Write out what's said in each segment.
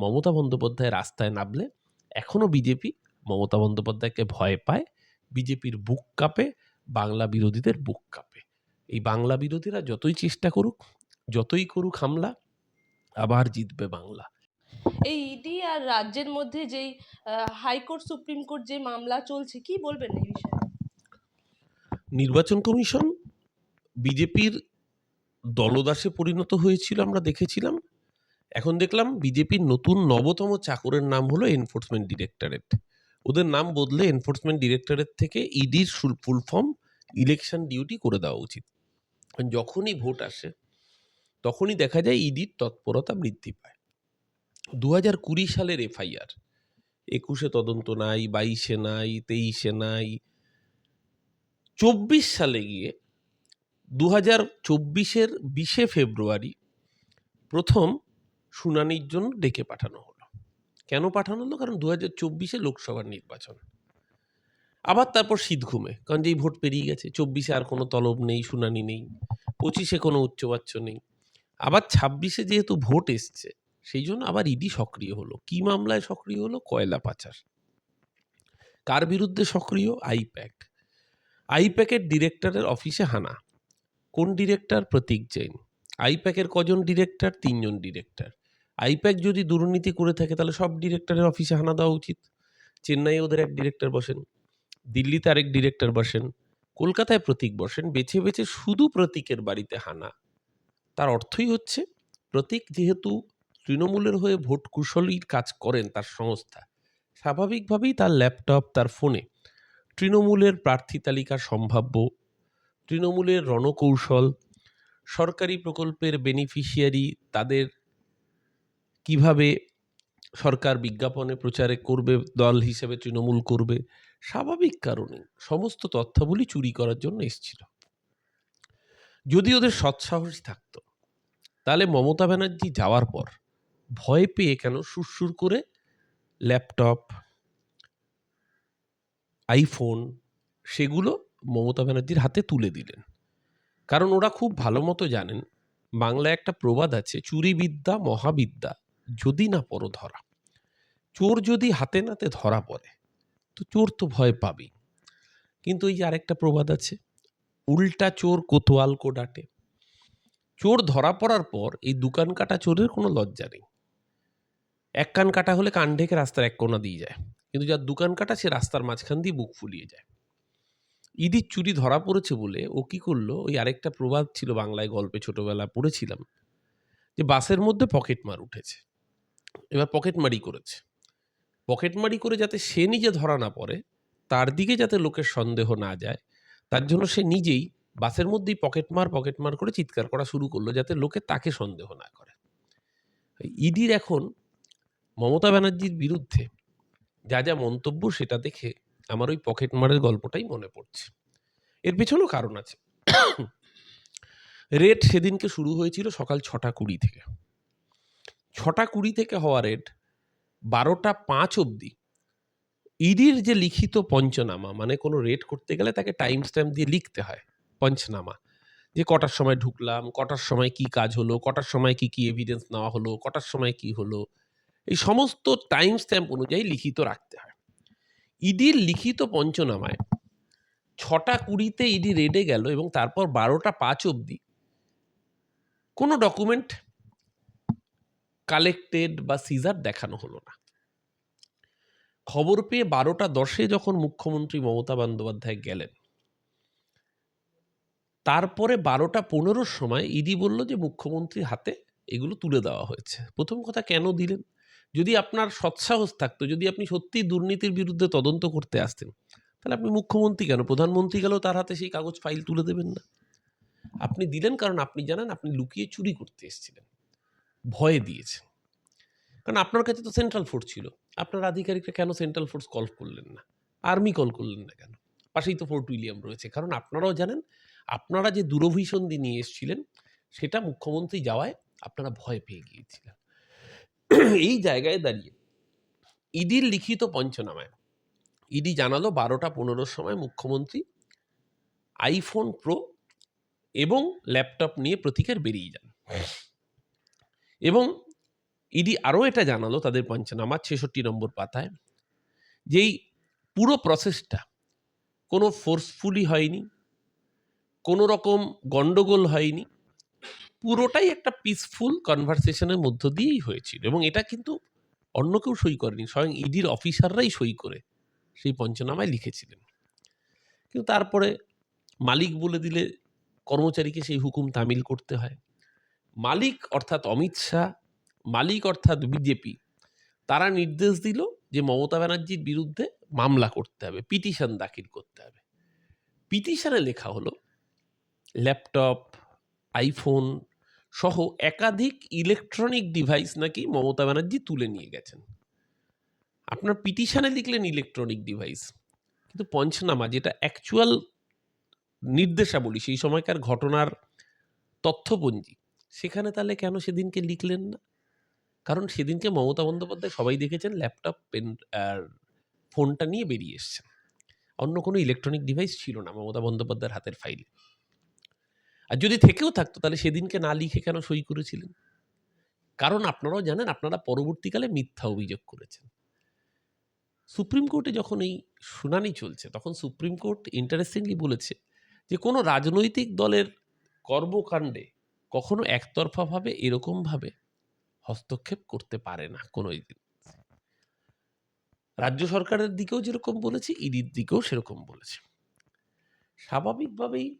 মমতা বন্দ্যোপাধ্যায় রাস্তায় নামলে এখনও বিজেপি মমতা বন্দ্যোপাধ্যায়কে ভয় পায় বিজেপির বুক কাঁপে বাংলা বিরোধীদের বুক কাঁপে। এই বাংলা বিরোধীরা যতই চেষ্টা করুক যতই করুক হামলা আবার জিতবে বাংলা। এই ইডি আর রাজ্যের মধ্যে যেই হাইকোর্ট সুপ্রিম কোর্ট যে মামলা চলছে কি বলবেন এই বিষয়ে? নির্বাচন কমিশন বিজেপির দলদাসে পরিণত হয়েছিল আমরা দেখেছিলাম। এখন দেখলাম বিজেপির নতুন নবতম চাকরের নাম হলো এনফোর্সমেন্ট ডিরেক্টরেট ওদের নাম বদলে এনফোর্সমেন্ট ডিরেক্টরেট থেকে ইডির ফুল ফর্ম ইলেকশন ডিউটি করে দেওয়া উচিত। যখনই ভোট আসে, তখনই দেখা যায় ইডির তৎপরতা বৃদ্ধি পায়। দু হাজার কুড়ি সালের এফআইআর একুশে তদন্ত নাই, বাইশে নাই, তেইশে নাই, চব্বিশ সালে গিয়ে দু হাজার চব্বিশের বিশে ফেব্রুয়ারি প্রথম শুনানির জন্য ডেকে পাঠানো হলো। কেন পাঠানো হলো? কারণ দু হাজার চব্বিশে লোকসভার নির্বাচন। আবার তারপর শীত ঘুমে, কারণ যেই ভোট পেরিয়ে গেছে, চব্বিশে আর কোনো তলব নেই, শুনানি নেই, পঁচিশে কোনো উচ্চবাচ্য নেই। আবার ছাব্বিশে যেহেতু ভোট এসছে, সেই জন্য আবার ইডি সক্রিয় হলো। কি মামলায় সক্রিয় হলো? কয়লা পাচার। কার বিরুদ্ধে সক্রিয়? আইপ্যাক। আইপ্যাকের ডিরেক্টরের অফিসে হানা। কোন ডিরেক্টর? প্রতীক জৈন। আইপ্যাকের কজন ডিরেক্টর? তিনজন ডিরেক্টর। আইপ্যাক যদি দুর্নীতি করে থাকে, তাহলে সব ডিরেক্টরের অফিসে হানা দেওয়া উচিত। চেন্নাইয়ে ওদের এক ডিরেক্টর বসেন, দিল্লিতে আরেক ডিরেক্টর বসেন, কলকাতায় প্রতীক বসেন, বেছে বেছে শুধু প্রতীকের বাড়িতে হানা। তার অর্থই হচ্ছে, প্রতীক যেহেতু তৃণমূলের হয়ে ভোট কুশলীর কাজ করেন তার সংস্থা, স্বাভাবিকভাবেই তার ল্যাপটপ তার ফোনে তৃণমূলের প্রার্থী তালিকা সম্ভাব্য, তৃণমূলের রণকৌশল, সরকারি প্রকল্পের বেনিফিশিয়ারি তাদের কীভাবে সরকার বিজ্ঞাপনে প্রচারে করবে, দল হিসেবে তৃণমূল করবে, স্বাভাবিক কারণে সমস্ত তথ্যাবলী চুরি করার জন্য এসছিল। যদি ওদের সৎসাহস থাকতো, তাহলে মমতা ব্যানার্জি যাওয়ার পর ভয় পেয়ে কেন সুরসুর করে ল্যাপটপ, আইফোন সেগুলো মমতা ব্যানার্জির হাতে তুলে দিলেন। কারণ ওরা খুব ভালো মতো জানেন, বাংলায় একটা প্রবাদ আছে, চুরিবিদ্যা মহাবিদ্যা। যদি না পড়ো ধরা। চোর যদি হাতে নাতে ধরা পড়ে, তো চোর তো ভয় পাবেই। কিন্তু এই যে আরেকটা প্রবাদ আছে, উল্টা চোর কোতোয়াল কো ডাটে। চোর ধরা পড়ার পর এই দোকান কাটা চোরের কোনো লজ্জা নেই। এক কান কাটা হলে কান ঢেকে রাস্তার এক কোনা দিয়ে যায়। কিন্তু যার দোকান কাটা, সে রাস্তার মাঝখান দিয়ে বুক ফুলিয়ে যায়। ইদির চুরি ধরা পড়েছে বলে ও কি করল, ওই আরেকটা প্রবাদ ছিল বাংলায় গল্পে ছোটবেলা পড়েছিলাম, যে বাসের মধ্যে পকেট পকেটমার উঠেছে। এবার পকেটমারি করেছে। পকেটমারি করে যাতে সে নিজে ধরা না পড়ে, তার দিকে যাতে লোকের সন্দেহ না যায়, তার জন্য সে নিজেই বাসের মধ্যেই পকেটমার পকেটমার করে চিৎকার করা শুরু করল যাতে লোকে তাকে সন্দেহ না করে। ইডির এখন মমতা ব্যানার্জির বিরুদ্ধে যা যা মন্তব্য সেটা দেখে আমার ওই পকেটমারের গল্পটাই মনে পড়ছে। এর পেছনেও কারণ আছে। রেট সেদিনকে শুরু হয়েছিল সকাল ছটা কুড়ি থেকে। ছটা কুড়ি থেকে হওয়া রেট বারোটা পাঁচ অবধি। ইডির যে লিখিত পঞ্চনামা মানে কোনো রেট করতে গেলে তাকে টাইম স্ট্যাম্প দিয়ে লিখতে হয় পঞ্চনামা। যে কটার সময় ঢুকলাম, কটার সময় কি কাজ হলো, কটার সময় কি কি এভিডেন্স নেওয়া হলো, কটার সময় কি হলো, এই সমস্ত টাইম স্ট্যাম্প অনুযায়ী লিখিত রাখতে হয়। ইডির লিখিত পঞ্চনামায় ছটা কুড়িতে ইডি রেডে গেল এবং তারপর বারোটা পাঁচ অবধি কোনো ডকুমেন্ট কালেক্টেড বা সিজার দেখানো হলো না। খবর পেয়ে বারোটা দশে যখন মুখ্যমন্ত্রী মমতা বন্দ্যোপাধ্যায় গেলেন, তারপরে বারোটা পনেরোর সময় ইডি বলল যে মুখ্যমন্ত্রীর হাতে এগুলো তুলে দেওয়া হয়েছে। প্রথম কথা, কেন দিলেন? যদি আপনার সৎসাহস থাকতো, যদি আপনি সত্যিই দুর্নীতির বিরুদ্ধে তদন্ত করতে আসতেন, তাহলে আপনি মুখ্যমন্ত্রী কেন? প্রধানমন্ত্রী গেলেও তার হাতে সেই কাগজ ফাইল তুলে দেবেন না। আপনি দিলেন কারণ আপনি জানেন, আপনি লুকিয়ে চুরি করতে এসেছিলেন। ভয়ে দিয়েছে। কারণ আপনার কাছে তো সেন্ট্রাল ফোর্স ছিল। আপনার আধিকারিকরা কেন সেন্ট্রাল ফোর্স কল করলেন না? আর্মি কল করলেন না কেন? পাশেই তো ফোর্ট উইলিয়াম রয়েছে। কারণ আপনারাও জানেন, আপনারা যে দূরভিসন্ধি নিয়ে এসেছিলেন, সেটা মুখ্যমন্ত্রী যাওয়ায় আপনারা ভয় পেয়ে গিয়েছিলেন। এই জায়গায় দাঁড়িয়ে ইডির লিখিত পঞ্চনামায়, ইডি জানালো বারোটা পনেরোর সময় মুখ্যমন্ত্রী আইফোন প্রো এবং ল্যাপটপ নিয়ে প্রতীকের বেরিয়ে যান। এবং ইডি আরও এটা জানালো তাদের পঞ্চনামা ছেষট্টি নম্বর পাতায় যেই পুরো প্রসেসটা কোনো ফোর্সফুলি হয়নি, কোনো রকম গন্ডগোল হয়নি, পুরোটাই একটা পিসফুল কনভারসেশনের মধ্য দিয়েই হয়েছিল এবং এটা কিন্তু অন্য কেউ সই করেনি, স্বয়ং ইডির অফিসাররাই সই করে সেই পঞ্চনামায় লিখেছিলেন। কিন্তু তারপরে মালিক বলে দিলে কর্মচারীকে সেই হুকুম তামিল করতে হয়। মালিক অর্থাৎ অমিত শাহ, মালিক অর্থাৎ বিজেপি, তারা নির্দেশ দিল যে মমতা ব্যানার্জির বিরুদ্ধে মামলা করতে হবে, পিটিশন দাখিল করতে হবে। পিটিশনে লেখা হলো, ল্যাপটপ, আইফোন সহ একাধিক ইলেকট্রনিক ডিভাইস নাকি মমতা ব্যানার্জি তুলে নিয়ে গেছেন। আপনার পিটিশনে লিখলেন ইলেকট্রনিক ডিভাইস, কিন্তু পঞ্চনামা যেটা অ্যাকচুয়াল নির্দেশাবলী, সেই সময়কার ঘটনার তথ্যপঞ্জি সেখানে তাহলে কেন সেদিনকে লিখলেন না? কারণ সেদিনকে মমতা বন্দ্যোপাধ্যায় সবাই দেখেছেন, ল্যাপটপ, পেন আর ফোনটা নিয়ে বেরিয়ে এসছেন। অন্য কোনো ইলেকট্রনিক ডিভাইস ছিল না মমতা বন্দ্যোপাধ্যায়ের হাতের ফাইলে আর যদি থেকেও থাকতো, তাহলে সেদিনকে না লিখে কেন সই করেছিলেন? কারণ আপনারাও জানেন, আপনারা পরবর্তীকালে মিথ্যা অভিযোগ করেছেন। সুপ্রিম কোর্টে যখন এই শুনানি চলছে, তখন সুপ্রিম কোর্ট ইন্টারেস্টিংলি বলেছে যে কোনো রাজনৈতিক দলের কর্মকাণ্ডে কখনো একতরফাভাবে এরকমভাবে হস্তক্ষেপ করতে পারে না কোনো দিন। রাজ্য সরকারের দিকেও যেরকম বলেছে, ইডির দিকেও সেরকম বলেছে। স্বাভাবিকভাবেই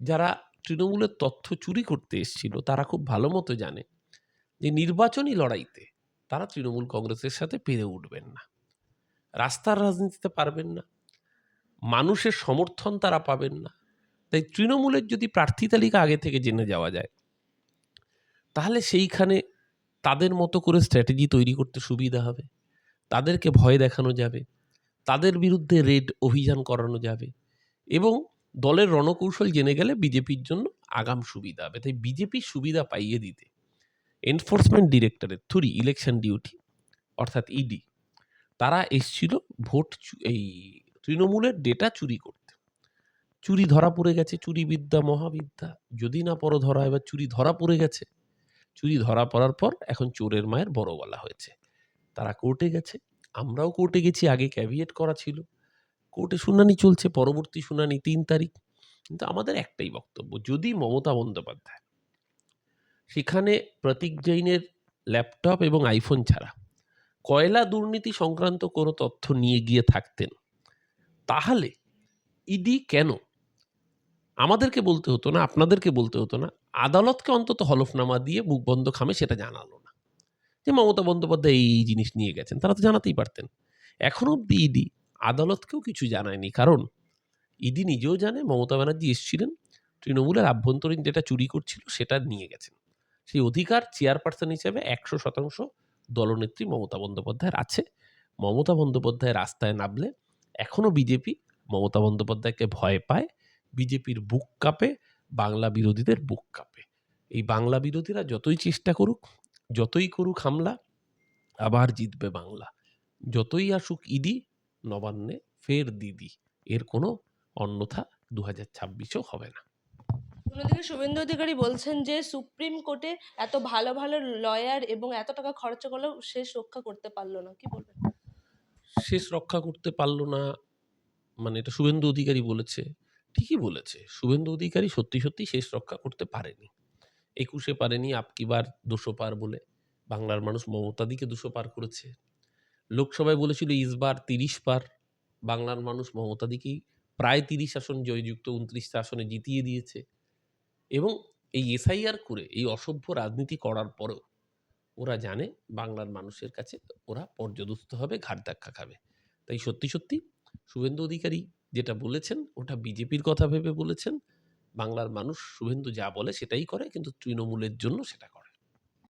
যারা তৃণমূলের তথ্য চুরি করতে এসেছিল, তারা খুব ভালো মতো জানে যে নির্বাচনী লড়াইতে তারা তৃণমূল কংগ্রেসের সাথে পেরে উঠবেন না। রাস্তার রাজনীতিতে পারবেন না। মানুষের সমর্থন তারা পাবেন না। তাই তৃণমূলের যদি প্রার্থী তালিকা আগে থেকে জেনে যাওয়া যায়, তাহলে সেইখানে তাদের মতো করে স্ট্র্যাটেজি তৈরি করতে সুবিধা হবে। তাদেরকে ভয় দেখানো যাবে। তাদের বিরুদ্ধে রেড অভিযান করানো যাবে এবং দলের রণকৌশল জেনে গেলে বিজেপির জন্য আগাম সুবিধা হবে। তাই বিজেপির সুবিধা পাইয়ে দিতে এনফোর্সমেন্ট ডিরেক্টরের থ্রুরি ইলেকশন ডিউটি অর্থাৎ ইডি তারা এসছিল ভোট এই তৃণমূলের ডেটা চুরি করতে। চুরি ধরা পড়ে গেছে, চুরি বিদ্যা, মহাবিদ্যা। যদি না পরো ধরা এবার চুরি ধরা পড়ে গেছে। চুরি ধরা পড়ার পর এখন চোরের মায়ের বড় বলা হয়েছে। তারা কোর্টে গেছে। আমরাও কোর্টে গেছি, আগে ক্যাভিয়েট করা ছিল। কোর্টে শুনানি চলছে, পরবর্তী শুনানি তিন তারিখ। কিন্তু আমাদের একটাই বক্তব্য, যদি মমতা বন্দ্যোপাধ্যায় সেখানে প্রতীক জৈনের ল্যাপটপ এবং আইফোন ছাড়া কয়লা দুর্নীতি সংক্রান্ত কোনো তথ্য নিয়ে গিয়ে থাকতেন, তাহলে ইডি কেন আমাদেরকে বলতে হতো না, আপনাদেরকে বলতে হতো না। আদালতকে অন্তত হলফনামা দিয়ে মুখ বন্ধ খামে সেটা জানালো না। যে মমতা বন্দ্যোপাধ্যায় এই জিনিস নিয়ে গেছেন, তারা তো জানাতেই পারতেন। এখনও অব্দি ইডি আদালতকেও কিছু জানায়নি। কারণ ইডি নিজেও জানে মমতা ব্যানার্জি এসেছিলেন, তৃণমূলের আভ্যন্তরীণ যেটা চুরি করছিল সেটা নিয়ে গেছেন। সেই অধিকার চেয়ারপারসন হিসেবে একশো শতাংশ দলনেত্রী মমতা বন্দ্যোপাধ্যায়ের আছে। মমতা বন্দ্যোপাধ্যায় রাস্তায় নামলে এখনও বিজেপি মমতা বন্দ্যোপাধ্যায়কে ভয় পায়। বিজেপির বুক কাঁপে বাংলা বিরোধীদের বুক কাঁপে। এই বাংলা বিরোধীরা যতই চেষ্টা করুক যতই করুক হামলা আবার জিতবে বাংলা। যতই আসুক ইডি নবান্নে ফের দিদি। এর কোনো অন্যথা দু হাজার ছাব্বিশেও হবে না। অন্যদিকে শুভেন্দু অধিকারী বলছেন যে সুপ্রিম কোর্টে এত ভালো ভালো লয়ার এবং এত টাকা খরচা করলেও শেষ রক্ষা করতে পারল না। কি বলবেন? শেষ রক্ষা করতে পারল না মানে এটা শুভেন্দু অধিকারী বলেছে। ঠিকই বলেছে। শুভেন্দু অধিকারী সত্যি সত্যি শেষ রক্ষা করতে পারেনি। একুশে পারেনি আপকিবার দুশো পার বলে। বাংলার মানুষ মমতাদিকে দুশো পার করেছে। লোকসভায় বলেছিল ইসবার তিরিশ পার। বাংলার মানুষ মমতাদিকেই প্রায় তিরিশ আসন জয়যুক্ত উনত্রিশটা আসনে জিতিয়ে দিয়েছে। এবং এই এসআইআর করে, এই অসভ্য রাজনীতি করার পরেও ওরা জানে বাংলার মানুষের কাছে ওরা পর্যদস্ত হবে, ঘাট ধাক্কা খাবে। তাই সত্যি সত্যি শুভেন্দু অধিকারী যেটা বলেছেন, ওটা বিজেপির কথা ভেবে বলেছেন। বাংলার মানুষ শুভেন্দু যা বলে সেটাই করে, কিন্তু তৃণমূলের জন্য সেটা করে।